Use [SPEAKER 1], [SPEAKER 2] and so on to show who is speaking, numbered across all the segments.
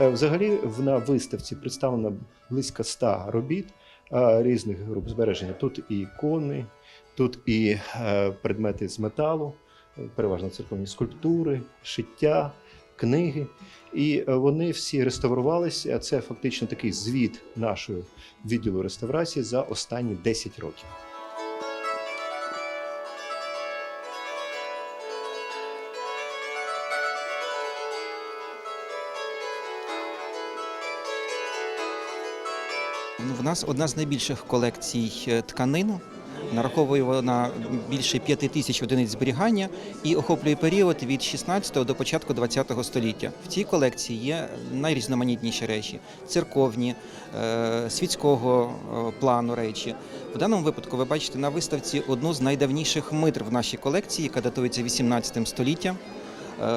[SPEAKER 1] Е, Взагалі на виставці представлено близько 100 робіт е, різних груп збереження. Тут і ікони, тут і е, предмети з металу, переважно церковні скульптури, шиття, книги. І вони всі реставрувалися. Це фактично такий звіт нашого відділу реставрації за останні 10 років.
[SPEAKER 2] В нас одна з найбільших колекцій е, тканин. Нараховує вона більше п'яти тисяч одиниць зберігання і охоплює період від 16 до початку 20 століття. В цій колекції є найрізноманітніші речі: церковні, е, світського е, плану речі. В даному випадку ви бачите на виставці одну з найдавніших митр в нашій колекції, яка датується 18 століттям.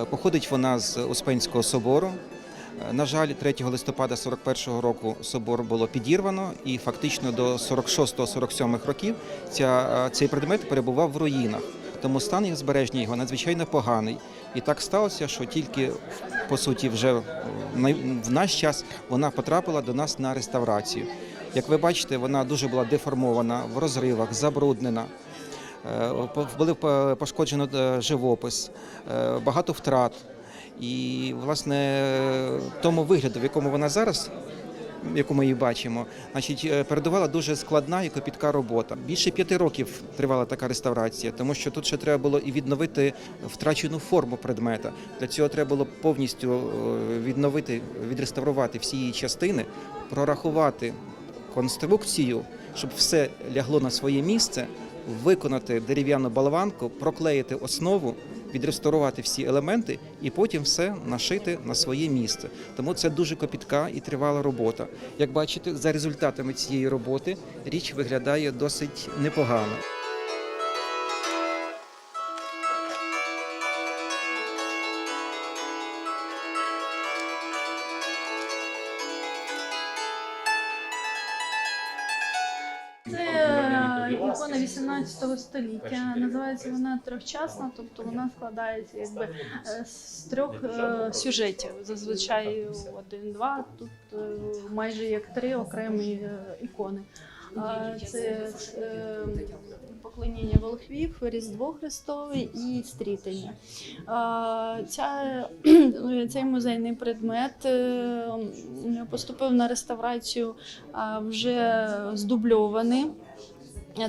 [SPEAKER 2] Походить вона з Успенського собору. Е, На жаль, 3 листопада 41-го року собор було підірвано, і фактично до 46-47 років ця, е, цей предмет перебував в руїнах. Тому стан їх збереження його надзвичайно поганий. І так сталося, що тільки по суті вже в наш час вона потрапила до нас на реставрацію. Як ви бачите, вона дуже була деформована в розривах, забруднена. Е, Були по- пошкоджено живопис, багато втрат. І, власне, тому вигляду, в якому вона зараз, яку ми її бачимо, значить, е, передувала дуже складна і копітка робота. Більше п'яти років тривала така реставрація, тому що тут ще треба було і відновити втрачену форму предмета. Для цього треба було повністю е, відновити, відреставрувати всі її частини, прорахувати конструкцію, щоб все лягло на своє місце, виконати дерев'яну балаванку, проклеїти основу, відреставрувати всі елементи і потім все нашити на своє місце. Тому це дуже копітка і тривала робота. Як бачите, за результатами цієї роботи річ виглядає досить непогано.
[SPEAKER 3] Це ікона 18 століття. Називається вона трьохчасна, тобто вона складається якби е, з трьох е, сюжетів. Зазвичай один-два. Тут е, майже як три окремі ікони. Це поклоніння волхвів, Різдво Христове і стрітення. Ця, цей музейний предмет поступив на реставрацію вже здубльований.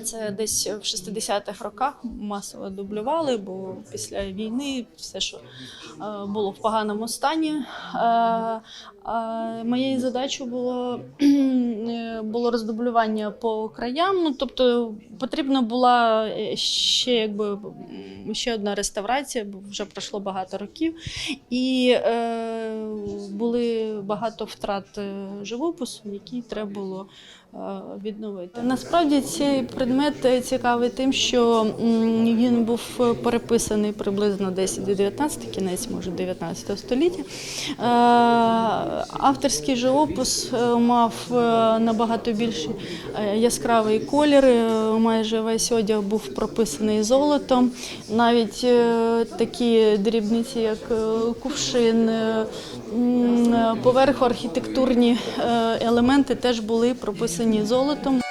[SPEAKER 3] Це десь в 60-х роках масово дублювали, бо після війни все, що е, було в поганому стані. Е, е, Моєю задачею було, е, було роздублювання по краям. Ну, тобто потрібна була е, ще, якби, ще одна реставрація, бо вже пройшло багато років. І е, були багато втрат е, живопису, які треба було е, відновити. Насправді цей предмет е, цікавий тим, що він був переписаний приблизно десь до 19 кінець, може 19 століття. Авторський живопис мав набагато більш яскравий колір. Майже весь одяг був прописаний золотом. Навіть такі дрібниці, як кувшин, поверху архітектурні е, елементи теж були прописані золотом.